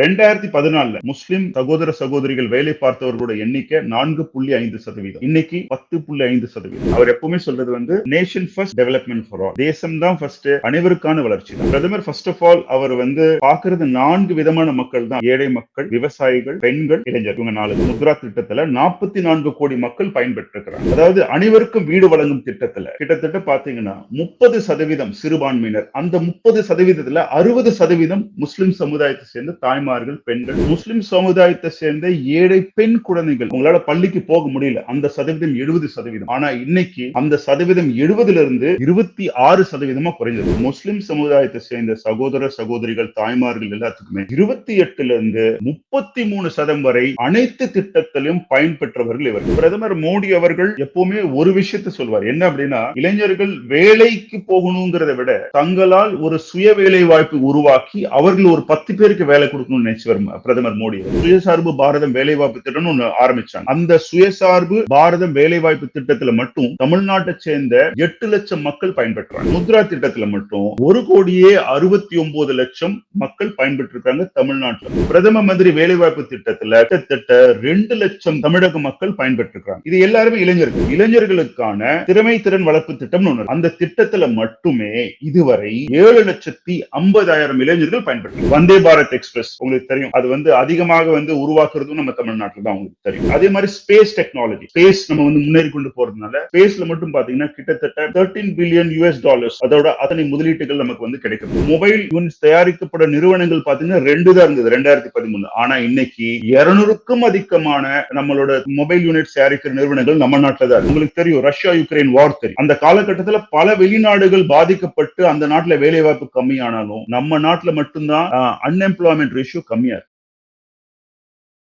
ரெண்டாயிரத்தி பதினாலுல முஸ்லிம் சகோதர சகோதரிகள் வேலை பார்த்தவர்களோட எண்ணிக்கை நான்கு புள்ளி ஐந்து சதவீதம். இன்னைக்கு பத்து புள்ளி ஐந்து சதவீதம். அவர் எப்பவுமே சொல்றது வந்து nation first development for all தேசம் தான் ஃபர்ஸ்ட் அனைவருக்கான வளர்ச்சி தான். பிரதமர் ஃபர்ஸ்ட் ஆஃப் ஆல் அவர் வந்து பாக்குறது நான்கு விதமான மக்கள் தான். ஏழை மக்கள் விவசாயிகள் பெண்கள் இளைஞர் இவங்க நாலு முத்ரா திட்டத்துல நாற்பத்தி நான்கு கோடி மக்கள் பயன்பெற்றிருக்கிறாங்க. அதாவது அனைவருக்கும் வீடு வழங்கும் திட்டத்துல கிட்டத்தட்ட பாத்தீங்கன்னா முப்பது சதவீதம் சிறுபான்மையினர். அந்த முப்பது சதவீதத்துல அறுபது சதவீதம் முஸ்லிம் சமுதாயத்தை சேர்ந்த தாய்மார்கள் பெண்கள் முஸ்லிம் சமுதாயத்தை சேர்ந்த ஏழை பெண் குழந்தைகள் உங்களால பள்ளிக்கு போக முடியல. அந்த சதவீதம் எழுபது சதவீதம். ஆனா இன்னைக்கு அந்த சதவீதம் எழுபதுல இருந்து இருபத்தி ஆறு சதவீதமா குறைஞ்சது. முஸ்லிம் சமுதாயத்தை சேர்ந்த சகோதர சகோதரிகள் தாய்மார்கள் எல்லாத்துக்குமே இருபத்தி எட்டுல இருந்து முப்பத்தி மூணு சதம் வரை அனைத்து திட்டத்திலும் பயன்பெற்றவர்கள் இவர் பிரதமர் மோடி அவர்கள் எப்பவுமே ஒரு விஷயத்த சொல்வார். என்ன அப்படின்னா இளைஞர்கள் வேலைக்கு போகணுங்கிறத விட தங்களால் ஒரு சுய வேலை வாய்ப்பு உருவாக்கி அவர்கள் ஒரு பத்து பேருக்கு வேலை கொடுக்கணும் கொடுக்கணும்னு நினைச்சவர் பிரதமர் மோடி சுயசார்பு பாரதம் வேலைவாய்ப்பு திட்டம்னு ஒண்ணு ஆரம்பிச்சாங்க. அந்த சுயசார்பு பாரதம் வேலைவாய்ப்பு திட்டத்துல மட்டும் தமிழ்நாட்டை சேர்ந்த எட்டு லட்சம் மக்கள் பயன்பெற்றாங்க. முத்ரா திட்டத்துல மட்டும் ஒரு கோடியே அறுபத்தி ஒன்பது லட்சம் மக்கள் பயன்பெற்றிருக்காங்க தமிழ்நாட்டில். பிரதம மந்திரி வேலைவாய்ப்பு திட்டத்துல கிட்டத்தட்ட ரெண்டு லட்சம் தமிழக மக்கள் பயன்பெற்றிருக்காங்க. இது எல்லாருமே இளைஞர்கள். இளைஞர்களுக்கான திறமை திறன் வளர்ப்பு திட்டம்னு ஒண்ணு அந்த திட்டத்துல மட்டுமே இதுவரை ஏழு லட்சத்தி ஐம்பதாயிரம் இளைஞர்கள் பயன்பெற்று வந்தே பாரத் எக்ஸ்பிரஸ் உங்களுக்கு தெரியும். அது வந்து அதிகமாக வந்து உருவாக்குறதும் நம்ம தமிழ்நாட்டில் தான் உங்களுக்கு தெரியும். அதே மாதிரி ஸ்பேஸ் டெக்னாலஜி ஸ்பேஸ் நம்ம வந்து முன்னேறி கொண்டு போறதுனால ஸ்பேஸ்ல மட்டும் பாத்தீங்கன்னா கிட்டத்தட்ட தேர்ட்டீன் பில்லியன் யூஎஸ் டாலர்ஸ் அதோட அத்தனை முதலீட்டுகள் நமக்கு வந்து கிடைக்கும் மொபைல் யூனிட்ஸ் தயாரிக்கப்பட நிறுவனங்கள் பாத்தீங்கன்னா ரெண்டு தான் இருந்தது ரெண்டாயிரத்தி பதிமூணு. ஆனா இன்னைக்கு இருநூறுக்கும் அதிகமான நம்மளோட மொபைல் யூனிட்ஸ் தயாரிக்கிற நிறுவனங்கள் நம்ம நாட்டில் தான் உங்களுக்கு தெரியும் ரஷ்யா யுக்ரைன் வார் தெரியும். அந்த காலகட்டத்தில் பல வெளிநாடுகள் பாதிக்கப்பட்டு அந்த நாட்டில் வேலை வாய்ப்பு கம்மியானாலும் நம்ம நாட்டில் மட்டும்தான் அன்எம்ப்ளாய்மெண்ட் ரேஷியோ கம்மியா இருக்கு.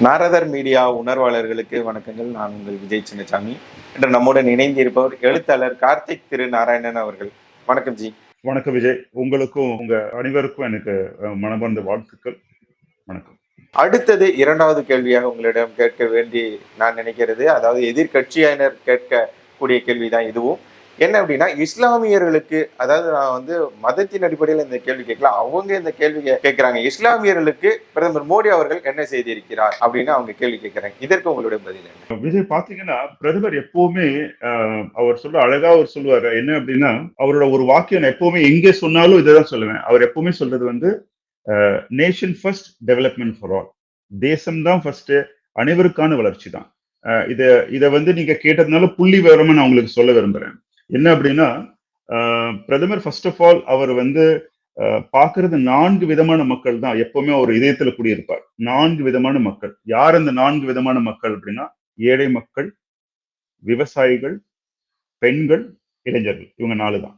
நாரதர் மீடியா உணர்வாளர்களுக்கு வணக்கங்கள். நான் உங்கள் விஜய் சின்னசாமி. இன்று நம்முடன் இணைந்து இருப்பவர் எழுத்தாளர் கார்த்திக் திரு நாராயணன் அவர்கள். வணக்கம் ஜி. வணக்கம் விஜய். உங்களுக்கும் உங்க அனைவருக்கும் எனக்கு மனமார்ந்த வாழ்த்துக்கள். வணக்கம். அடுத்தது இரண்டாவது கேள்வியாக உங்களிடம் கேட்க வேண்டி நான் நினைக்கிறது. அதாவது எதிர்கட்சியினர் கேட்கக்கூடிய கேள்விதான் இதுவும். என்ன அப்படின்னா இஸ்லாமியர்களுக்கு அதாவது நான் வந்து மதத்தின் அடிப்படையில் இந்த கேள்வி கேட்கல அவங்க இந்த கேள்வி கேட்கிறாங்க. இஸ்லாமியர்களுக்கு பிரதமர் மோடி அவர்கள் என்ன செய்திருக்கிறார் அப்படின்னு அவங்க கேள்வி கேட்கிறாங்க. இதற்கு உங்களுடைய பதில் விஜய் பாத்தீங்கன்னா பிரதமர் எப்பவுமே அவர் சொல்ற அழகா அவர் சொல்லுவாரு. என்ன அப்படின்னா அவரோட ஒரு வாக்கியம் நான் எப்பவுமே எங்கே சொன்னாலும் இதை தான் சொல்லுவேன். அவர் எப்பவுமே சொல்றது வந்து nation first development for all தேசம் தான் ஃபர்ஸ்ட் அனைவருக்கான வளர்ச்சி தான். இதை இதை வந்து நீங்க கேட்டதுனால புள்ளி விவரமா நான் உங்களுக்கு சொல்ல விரும்புறேன். என்ன அப்படின்னா பிரதமர் ஃபர்ஸ்ட் ஆஃப் ஆல் அவர் வந்து பார்க்கறது நான்கு விதமான மக்கள் தான் எப்பவுமே அவர் இதயத்துல குடியிருப்பார். நான்கு விதமான மக்கள். யார் அந்த நான்கு விதமான மக்கள் அப்படின்னா ஏழை மக்கள் விவசாயிகள் பெண்கள் இளைஞர்கள். இவங்க நாலு தான்.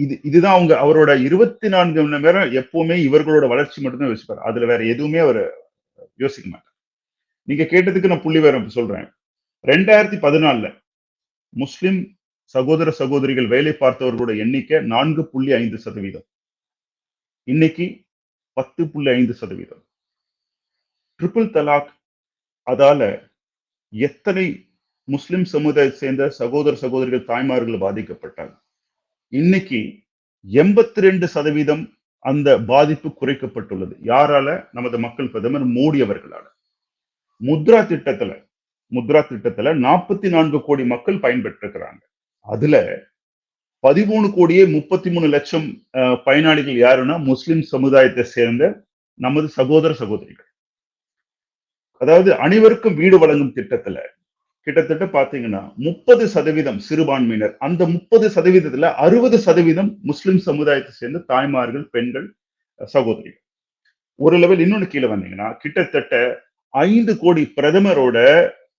இது இதுதான் அவங்க அவரோட இருபத்தி நான்கு மணி நேரம் எப்பவுமே இவர்களோட வளர்ச்சி மட்டும்தான் யோசிப்பார். அதுல வேற எதுவுமே அவர் யோசிக்க மாட்டார். நீங்க கேட்டதுக்கு நான் புள்ளி வேற சொல்றேன். ரெண்டாயிரத்தி பதினாலுல முஸ்லிம் சகோதர சகோதரிகள் வேலை பார்த்தவர்களோட எண்ணிக்கை நான்கு புள்ளி ஐந்து சதவீதம். இன்னைக்கு பத்து புள்ளி ஐந்து சதவீதம். ட்ரிபிள் தலாக் அதால எத்தனை முஸ்லிம் சமுதாயத்தை சேர்ந்த சகோதர சகோதரிகள் தாய்மார்கள் பாதிக்கப்பட்டாங்க? இன்னைக்கு எண்பத்தி ரெண்டு சதவீதம் அந்த பாதிப்பு குறைக்கப்பட்டுள்ளது. யாரால? நமது மக்கள் பிரதமர் மோடி அவர்களால. முத்ரா திட்டத்துல முத்ரா திட்டத்துல நாற்பத்தி நான்கு கோடி மக்கள் பயன்பெற்றிருக்கிறாங்க. அதுல பதிமூணு கோடியே முப்பத்தி மூணு லட்சம் பயனாளிகள் யாருன்னா முஸ்லிம் சமுதாயத்தை சேர்ந்த நமது சகோதர சகோதரிகள். அதாவது அனைவருக்கும் வீடு வழங்கும் திட்டத்துல கிட்டத்தட்ட பாத்தீங்கன்னா முப்பது சதவீதம் சிறுபான்மையினர் அந்த முப்பது சதவீதத்துல அறுபது சதவீதம் முஸ்லிம் சமுதாயத்தை சேர்ந்த தாய்மார்கள் பெண்கள் சகோதரிகள். ஒரு லெவல் இன்னொன்னு கீழே வந்தீங்கன்னா கிட்டத்தட்ட ஐந்து கோடி பிரதமரோட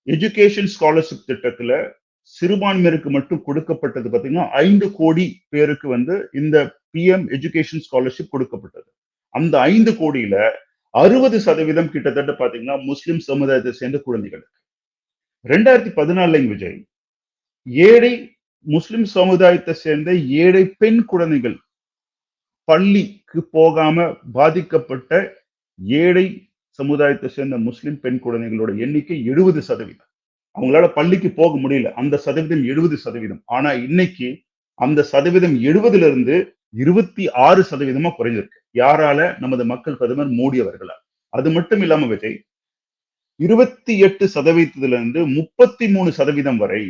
எஜுகேஷன் ஸ்காலர்ஷிப் திட்டத்துல சிறுபான்மையருக்கு மட்டும் கொடுக்கப்பட்டது பார்த்தீங்கன்னா ஐந்து கோடி பேருக்கு வந்து இந்த பிஎம் எஜுகேஷன் ஸ்காலர்ஷிப் கொடுக்கப்பட்டது. அந்த ஐந்து கோடியில அறுபது சதவீதம் கிட்டத்தட்ட பாத்தீங்கன்னா முஸ்லிம் சமுதாயத்தை சேர்ந்த குழந்தைகளுக்கு. ரெண்டாயிரத்தி பதினாலுங்க விஜய் ஏழை முஸ்லிம் சமுதாயத்தை சேர்ந்த ஏழை பெண் குழந்தைகள் பள்ளிக்கு போகாம பாதிக்கப்பட்ட ஏழை சமுதாயத்தை சேர்ந்த முஸ்லிம் பெண் குழந்தைகளோட எண்ணிக்கை எழுபது சதவீதம். அவங்களால பள்ளிக்கு போக முடியல. அந்த சதவீதம் எழுபது சதவீதம். ஆனா இன்னைக்கு அந்த சதவீதம் எழுபதுல இருந்து இருபத்தி ஆறு சதவீதமா குறைஞ்சிருக்கு. யாரால? நமது மக்கள் பிரதமர் மோடி அவர்களால். அது மட்டும் இல்லாம விஜய் இருபத்தி எட்டு சதவீதத்துல இருந்து முப்பத்தி மூணு சதவீதம் வரை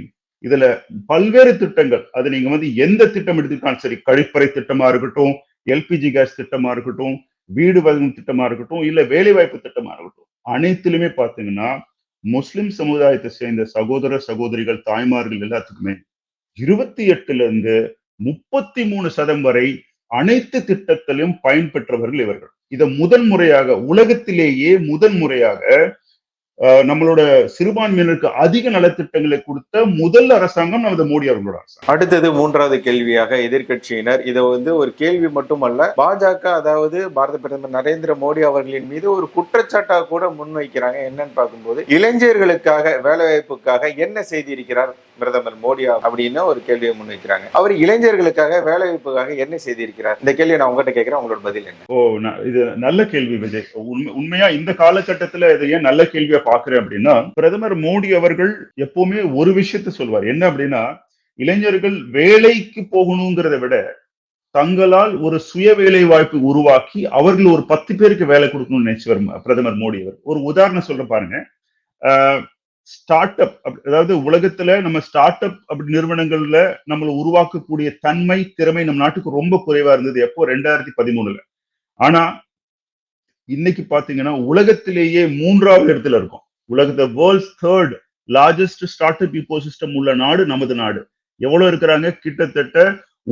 இதுல பல்வேறு திட்டங்கள் அது நீங்க வந்து எந்த திட்டம் எடுத்துக்கிட்டாலும் சரி கழிப்பறை திட்டமா இருக்கட்டும் எல்பிஜி கேஸ் திட்டமா இருக்கட்டும் வீடு வழங்கும் திட்டமா இருக்கட்டும் இல்ல வேலைவாய்ப்பு திட்டமா இருக்கட்டும் அனைத்திலுமே பாத்தீங்கன்னா முஸ்லிம் சமுதாயத்தை சேர்ந்த சகோதர சகோதரிகள் தாய்மார்கள் எல்லாத்துக்குமே இருபத்தி எட்டுல இருந்து முப்பத்தி மூணு சதம் வரை அனைத்து திட்டத்திலும் பயன்பெற்றவர்கள் இவர்கள். இதை முதன் முறையாக உலகத்திலேயே முதன் முறையாக நம்மளோட சிறுபான்மையினருக்கு அதிக நலத்திட்டங்களை கொடுத்த முதல் அரசாங்கம் நமது மோடி அவர்களோட அரசாங்கம். அடுத்தது மூன்றாவது கேள்வியாக எதிர்க்கட்சியினர். இதை வந்து ஒரு கேள்வி மட்டுமல்ல பாஜக அதாவது பாரத பிரதமர் நரேந்திர மோடி அவர்களின் மீது ஒரு குற்றச்சாட்டா கூட முன்வைக்கிறாங்க. என்னன்னு பார்க்கும்போது இளைஞர்களுக்காக வேலைவாய்ப்புக்காக என்ன செய்திருக்கிறார் பிரதமர் மோடி அப்படின்னு ஒரு கேள்வியை முன்வைக்கிறாங்க. அவர் இளைஞர்களுக்காக வேலைவாய்ப்புக்காக என்ன செய்திருக்கிறார்? இந்த கேள்வியை நான் உங்ககிட்ட கேட்கிறேன். உங்களோட பதில் என்ன? ஓ இது நல்ல கேள்வி விஜய். உண்மை உண்மையா இந்த காலகட்டத்துல இதை ஏன் நல்ல கேள்வியா பாக்குறேன் அப்படின்னா பிரதமர் மோடி அவர்கள் எப்பவுமே ஒரு விஷயத்த சொல்வார். என்ன அப்படின்னா இளைஞர்கள் வேலைக்கு போகணுங்கிறத விட தங்களால் ஒரு சுய வேலை வாய்ப்பு உருவாக்கி அவர்கள் ஒரு பத்து பேருக்கு வேலை கொடுக்கணும்னு நினைச்சவர் பிரதமர் மோடி அவர். ஒரு உதாரணம் சொல்ற பாருங்க. ஸ்டார்ட் அப் அதாவது உலகத்துல நம்ம ஸ்டார்ட் அப் அப்படி நிறுவனங்கள்ல நம்மளை உருவாக்கக்கூடிய தன்மை திறமை நம்ம நாட்டுக்கு ரொம்ப குறைவா இருந்தது எப்போ? ரெண்டாயிரத்தி பதிமூணுல. ஆனா இன்னைக்கு பாத்தீங்கன்னா உலகத்திலேயே மூன்றாவது இடத்துல இருக்கும். உலகத்தை world's third largest startup ecosystem உள்ள நாடு நமது நாடு. எவ்வளவு இருக்கிறாங்க? கிட்டத்தட்ட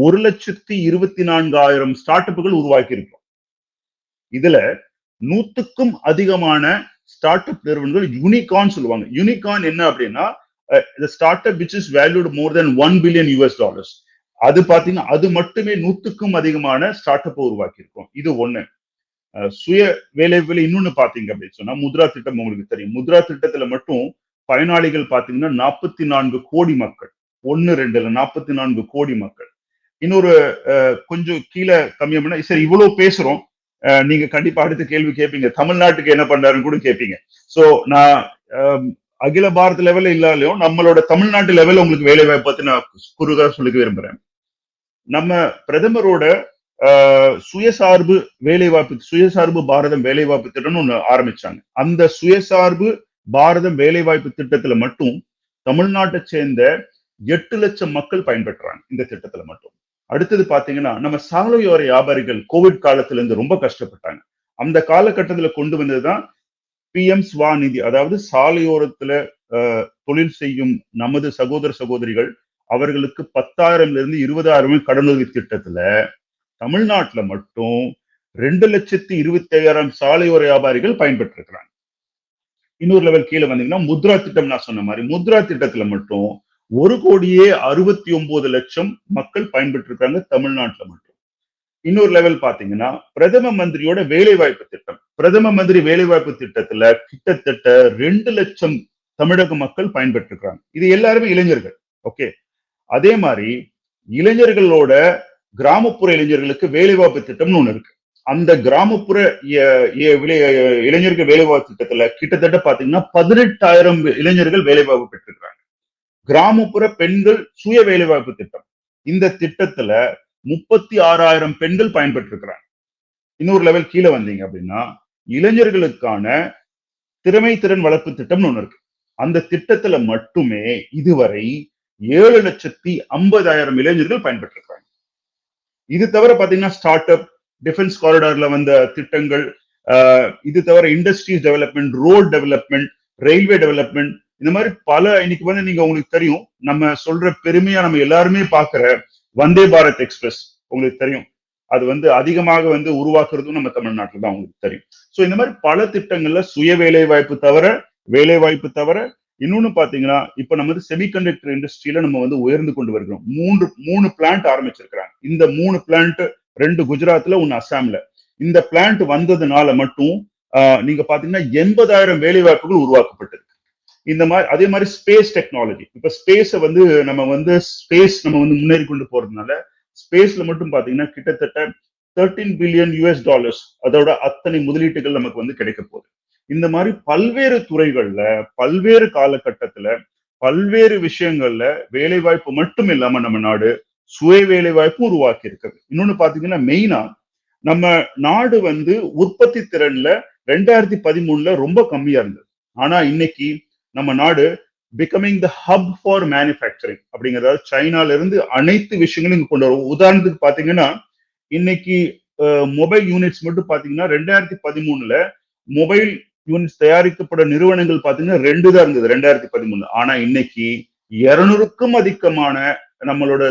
ஒரு லட்சத்தி இருபத்தி நான்காயிரம் ஸ்டார்ட் அப்புகள் உருவாக்கி இருக்கோம் இதுல நூத்துக்கும் அதிகமான ஸ்டார்ட் அப் நிறுவனங்கள் யூனிகான் சொல்லுவாங்க. யூனிகான் என்ன அப்படின்னா startup which is valued more than one billion US dollars அது பாத்தீங்கன்னா அது மட்டுமே நூத்துக்கும் அதிகமான ஸ்டார்ட் அப் உருவாக்கி இருக்கோம். இது ஒண்ணு. சுய வேலைகளை இன்னொன்னு பாத்தீங்க அப்படின்னு சொன்னா முத்ரா திட்டம் உங்களுக்கு தெரியும். முத்ரா திட்டத்துல மட்டும் பயனாளிகள் பாத்தீங்கன்னா நாற்பத்தி நான்கு கோடி மக்கள். ஒன்னு ரெண்டுல நாற்பத்தி நான்கு கோடி மக்கள். இன்னொரு அஹ், கொஞ்சம் கீழே கம்மியா அப்படின்னா சரி இவ்வளவு பேசுறோம். அஹ், நீங்க கண்டிப்பா அடுத்த கேள்வி கேட்பீங்க தமிழ்நாட்டுக்கு என்ன பண்றாருன்னு கூட கேட்பீங்க சோ நான் அகில பாரத லெவல்ல இல்லாலையும் நம்மளோட தமிழ்நாட்டு லெவல்ல உங்களுக்கு வேலை வாய்ப்பு பத்தி நான் குறுகா சொல்லிக்க விரும்புறேன். நம்ம பிரதமரோட சுயசார்பு வேலைவாய்ப்பு சுயசார்பு பாரதம் வேலைவாய்ப்பு திட்டம்னு ஒன்று ஆரம்பிச்சாங்க. அந்த சுயசார்பு பாரதம் வேலைவாய்ப்பு திட்டத்துல மட்டும் தமிழ்நாட்டை சேர்ந்த எட்டு லட்சம் மக்கள் பயன்பெற்றாங்க இந்த திட்டத்துல மட்டும். அடுத்தது பாத்தீங்கன்னா நம்ம சாலையோர வியாபாரிகள் கோவிட் காலத்துல இருந்து ரொம்ப கஷ்டப்பட்டாங்க. அந்த காலகட்டத்துல கொண்டு வந்ததுதான் பிஎம் ஸ்வாநிதி அதாவது சாலையோரத்துல ஆஹ், தொழில் செய்யும் நமது சகோதர சகோதரிகள் அவர்களுக்கு பத்தாயிரம்ல இருந்து இருபதாயிரம் கடனுதவி திட்டத்துல தமிழ்நாட்டுல மட்டும் ரெண்டு லட்சத்தி இருபத்தி ஐயாயிரம் சாலையோர வியாபாரிகள் பயன்பெற்றிருக்கிறாங்க. இன்னொரு லெவல் கீழே வந்தீங்கன்னா முத்ரா திட்டம் நான் சொன்ன மாதிரி முத்ரா திட்டத்துல மட்டும் ஒரு கோடியே அறுபத்தி ஒன்பது லட்சம் மக்கள் பயன்பெற்றிருக்காங்க தமிழ்நாட்டுல மட்டும். இன்னொரு லெவல் பாத்தீங்கன்னா பிரதம மந்திரியோட வேலைவாய்ப்பு திட்டம். பிரதம மந்திரி வேலைவாய்ப்பு திட்டத்துல கிட்டத்தட்ட ரெண்டு லட்சம் தமிழக மக்கள் பயன்பெற்றிருக்கிறாங்க. இது எல்லாருமே இளைஞர்கள். ஓகே. அதே மாதிரி இளைஞர்களோட கிராமப்புற இளைஞர்களுக்கு வேலைவாய்ப்பு திட்டம்னு ஒண்ணு இருக்கு. அந்த கிராமப்புற இளைஞர்கள் வேலைவாய்ப்பு திட்டத்துல கிட்டத்தட்ட பாத்தீங்கன்னா பதினெட்டாயிரம் இளைஞர்கள் வேலைவாய்ப்பு பெற்றிருக்கிறாங்க. கிராமப்புற பெண்கள் சுய வேலைவாய்ப்பு திட்டம். இந்த திட்டத்துல முப்பத்தி ஆறாயிரம் பெண்கள் பயன்பெற்றிருக்கிறாங்க. இன்னொரு லெவல் கீழே வந்தீங்க அப்படின்னா இளைஞர்களுக்கான திறமை திறன் வளர்ப்பு திட்டம்னு ஒண்ணு இருக்கு. அந்த திட்டத்துல மட்டுமே இதுவரை ஏழு லட்சத்தி ஐம்பதாயிரம் இளைஞர்கள் பயன்பெற்றிருக்கிறாங்க. இது தவிர பாத்தீங்கன்னா ஸ்டார்ட் அப் டிஃபென்ஸ் காரிடார்ல வந்த திட்டங்கள் ஆஹ் இது தவிர industries development road development railway development இந்த மாதிரி பல இன்னைக்கு வந்து நீங்க உங்களுக்கு தெரியும் நம்ம சொல்ற பெருமையா நம்ம எல்லாருமே பாக்குற வந்தே பாரத் எக்ஸ்பிரஸ் உங்களுக்கு தெரியும். அது வந்து அதிகமாக வந்து உருவாக்குறதும் நம்ம தமிழ்நாட்டில் தான் உங்களுக்கு தெரியும். சோ இந்த மாதிரி பல திட்டங்கள்ல சுய வேலை வாய்ப்பு தவிர வேலை வாய்ப்பு தவிர இன்னொன்னு பாத்தீங்கன்னா இப்ப நம்ம வந்து செமிகண்டக்டர் இண்டஸ்ட்ரியில நம்ம வந்து உயர்ந்து கொண்டு வருகிறோம். மூன்று மூணு பிளான்ட் ஆரம்பிச்சிருக்கிறாங்க. இந்த மூணு பிளான்ட் ரெண்டு குஜராத்ல ஒன்னு அசாம்ல இந்த பிளான்ட் வந்ததுனால மட்டும் ஆஹ், நீங்க பாத்தீங்கன்னா எண்பதாயிரம் வேலை வாய்ப்புகள் உருவாக்கப்பட்டிருக்கு. இந்த மாதிரி அதே மாதிரி ஸ்பேஸ் டெக்னாலஜி இப்ப ஸ்பேஸை வந்து நம்ம வந்து ஸ்பேஸ் நம்ம வந்து முன்னேறி கொண்டு போறதுனால ஸ்பேஸ்ல மட்டும் பாத்தீங்கன்னா கிட்டத்தட்ட தேர்ட்டீன் பில்லியன் யூஎஸ் டாலர்ஸ் அதோட அத்தனை முதலீட்டுகள் நமக்கு வந்து கிடைக்க போகுது. இந்த மாதிரி பல்வேறு துறைகள்ல பல்வேறு காலகட்டத்துல பல்வேறு விஷயங்கள்ல வேலை வாய்ப்பு மட்டும் இல்லாம நம்ம நாடு சுய வேலை வாய்ப்பு உருவாக்கி இருக்குது இன்னொன்னு பாத்தீங்கன்னா மெயினா நம்ம நாடு வந்து உற்பத்தி திறன்ல ரெண்டாயிரத்தி பதிமூணுல ரொம்ப கம்மியா இருந்தது. ஆனா இன்னைக்கு நம்ம நாடு becoming the hub for manufacturing அப்படிங்கிறதாவது சைனால இருந்து அனைத்து விஷயங்களும் இங்க கொண்டு வரும். உதாரணத்துக்கு பாத்தீங்கன்னா இன்னைக்கு மொபைல் யூனிட்ஸ் மட்டும் பாத்தீங்கன்னா ரெண்டாயிரத்தி பதிமூணுல மொபைல் யூனிட்ஸ் தயாரிக்கப்பட நிறுவனங்கள் பாத்தீங்கன்னா ரெண்டு தான் இருந்தது ரெண்டாயிரத்தி பதிமூணு. ஆனா இன்னைக்கு இருநூறுக்கும் அதிகமான நம்மளோட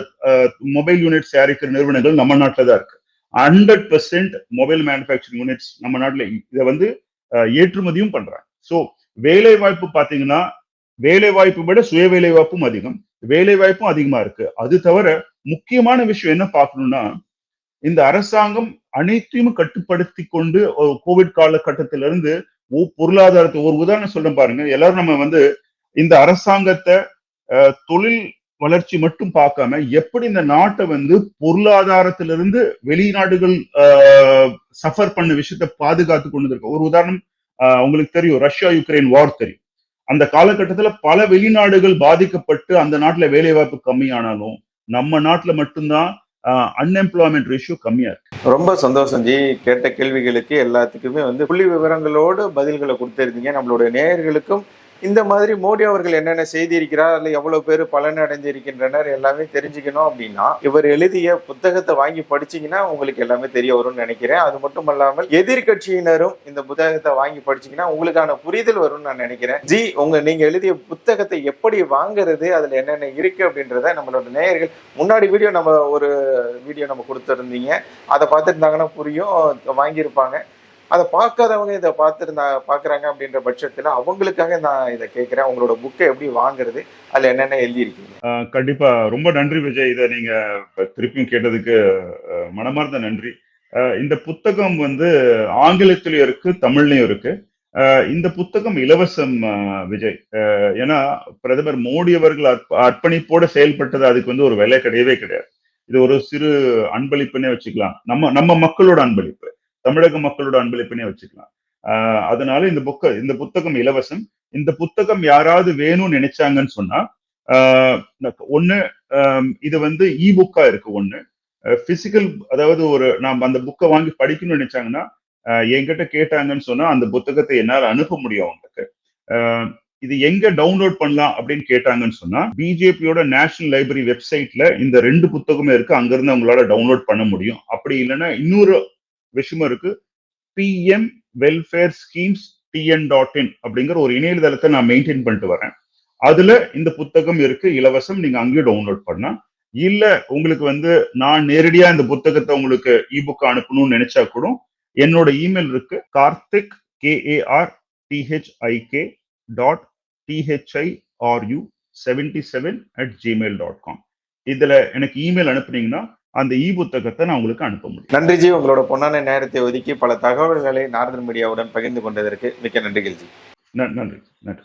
மொபைல் யூனிட்ஸ் தயாரிக்கிற நிறுவனங்கள் நம்ம நாட்டில் தான் இருக்கு. Hundred percent mobile manufacturing units நம்ம நாட்டில் இதை வந்து அஹ், ஏற்றுமதியும் பண்றாங்க. ஸோ வேலை வாய்ப்பு பாத்தீங்கன்னா வேலை வாய்ப்பு விட சுய வேலை வாய்ப்பும் அதிகம். வேலை வாய்ப்பும் அதிகமா இருக்கு. அது தவிர முக்கியமான விஷயம் என்ன பார்க்கணும்னா இந்த அரசாங்கம் அனைத்தையும் கட்டுப்படுத்தி கொண்டு கோவிட் காலகட்டத்திலிருந்து ஒ- பொருளாதாரத்தை ஒரு உதாரணம் சொல்றேன் பாருங்க. எல்லாரும் நம்ம வந்து இந்த அரசாங்கத்தை தொழில் வளர்ச்சி மட்டும் பார்க்காம எப்படி இந்த நாட்டை வந்து பொருளாதாரத்திலிருந்து வெளிநாடுகள் சஃபர் பண்ண விஷயத்த பாதுகாத்து கொண்டு இருக்கு ஒரு உதாரணம் உங்களுக்கு தெரியும் ரஷ்யா யுக்ரைன் வார் தெரியும். அந்த காலகட்டத்துல பல வெளிநாடுகள் பாதிக்கப்பட்டு அந்த நாட்டுல வேலைவாய்ப்பு கம்மியானாலும் நம்ம நாட்டுல மட்டும்தான் அன்எம்ப்ளாய்மெண்ட் ரேஷியோ கம்மியா இருக்கு. ரொம்ப சந்தோஷம் ஜி. கேட்ட கேள்விகளுக்கு எல்லாத்துக்குமே வந்து புள்ளி விவரங்களோடு பதில்களை கொடுத்துருந்தீங்க. நம்மளுடைய நேயர்களுக்கும் இந்த மாதிரி மோடி அவர்கள் என்னென்ன செய்திருக்கிறார் அல்ல எவ்வளவு பேர் பலன் அடைஞ்சிருக்கின்றனர் எல்லாமே தெரிஞ்சுக்கணும் அப்படின்னா இவர் எழுதிய புத்தகத்தை வாங்கி படிச்சீங்கன்னா உங்களுக்கு எல்லாமே தெரிய வரும்னு நினைக்கிறேன். அது மட்டும் அல்லாமல் எதிர்கட்சியினரும் இந்த புத்தகத்தை வாங்கி படிச்சீங்கன்னா உங்களுக்கான புரிதல் வரும்னு நான் நினைக்கிறேன். ஜி உங்க நீங்க எழுதிய புத்தகத்தை எப்படி வாங்குறது அதுல என்னென்ன இருக்கு அப்படின்றத நம்மளோட நேயர்கள் முன்னாடி வீடியோ நம்ம ஒரு வீடியோ நம்ம கொடுத்துருந்தீங்க. அதை பார்த்துருந்தாங்கன்னா புரியும் வாங்கியிருப்பாங்க. அதை பார்க்காதவங்க இதை பார்த்துருந்தா பார்க்குறாங்க அப்படின்ற பட்சத்தில் அவங்களுக்காக நான் இதை கேட்குறேன். உங்களோட புக்கை எப்படி வாங்குறது? அதில் என்னென்ன எழுதியிருக்கீங்க? கண்டிப்பாக கண்டிப்பா. ரொம்ப நன்றி விஜய். இதை நீங்கள் திருப்பியும் கேட்டதுக்கு மனமார்ந்த நன்றி. இந்த புத்தகம் வந்து ஆங்கிலத்திலையும் இருக்கு தமிழ்லையும் இருக்கு. இந்த புத்தகம் இலவசம் விஜய். ஏன்னா பிரதமர் மோடி அவர்கள் அர்ப்பணிப்போட செயல்பட்டது அதுக்கு வந்து ஒரு விலை கிடையவே கிடையாது. இது ஒரு சிறு அன்பளிப்புன்னே வச்சுக்கலாம். நம்ம நம்ம மக்களோட அன்பளிப்பு. தமிழக மக்களோட அன்பளிப்பினே வச்சுக்கலாம். ஆஹ் அதனால இந்த புக்க இந்த புத்தகம் இலவசம். இந்த புத்தகம் யாராவது வேணும்னு நினைச்சாங்கன்னு சொன்னா ஆஹ் ஒண்ணு இது வந்து இ புக்கா இருக்கு ஒண்ணு. பிசிக்கல் அதாவது ஒரு நாம் அந்த புக்கை வாங்கி படிக்கணும்னு நினைச்சாங்கன்னா என்கிட்ட கேட்டாங்கன்னு சொன்னா அந்த புத்தகத்தை என்னால அனுப்ப முடியும் அவங்களுக்கு. ஆஹ் இது எங்க டவுன்லோட் பண்ணலாம் அப்படின்னு கேட்டாங்கன்னு சொன்னா பிஜேபியோட நேஷனல் லைப்ரரி வெப்சைட்ல இந்த ரெண்டு புத்தகமே இருக்கு. அங்கிருந்து அவங்களால டவுன்லோட் பண்ண முடியும். அப்படி இல்லைன்னா இன்னொரு விஷயமும் இருக்கு. PM welfare schemes TN dot in அப்படிங்கிற ஒரு இணையதளத்தை நான் மெயின்டைன் பண்ணிட்டு வரேன். அதுல இந்த புத்தகம் இருக்கு இலவசம் நீங்க அங்கேயும் டவுன்லோட் பண்ணலாம் இல்ல உங்களுக்கு வந்து நான் நேரடியா இந்த புத்தகத்தை உங்களுக்கு இபுக் அனுப்பணும்னு நினைச்சா கூட என்னோட இமெயில் இருக்கு Karthik K A R D H I K dot D H I R U seventy seven at Gmail dot com இதுல எனக்கு இமெயில் அனுப்புனீங்கன்னா அந்த இ புத்தகத்தை நான் உங்களுக்கு அனுப்ப முடியும். நன்றி ஜி. உங்களோட பொன்னான நேரத்தை ஒதுக்கி பல தகவல்களை நாரதன் மீடியாவுடன் பகிர்ந்து கொண்டதற்கு மிக்க நன்றிகள் ஜி. நன்றி நன்றி.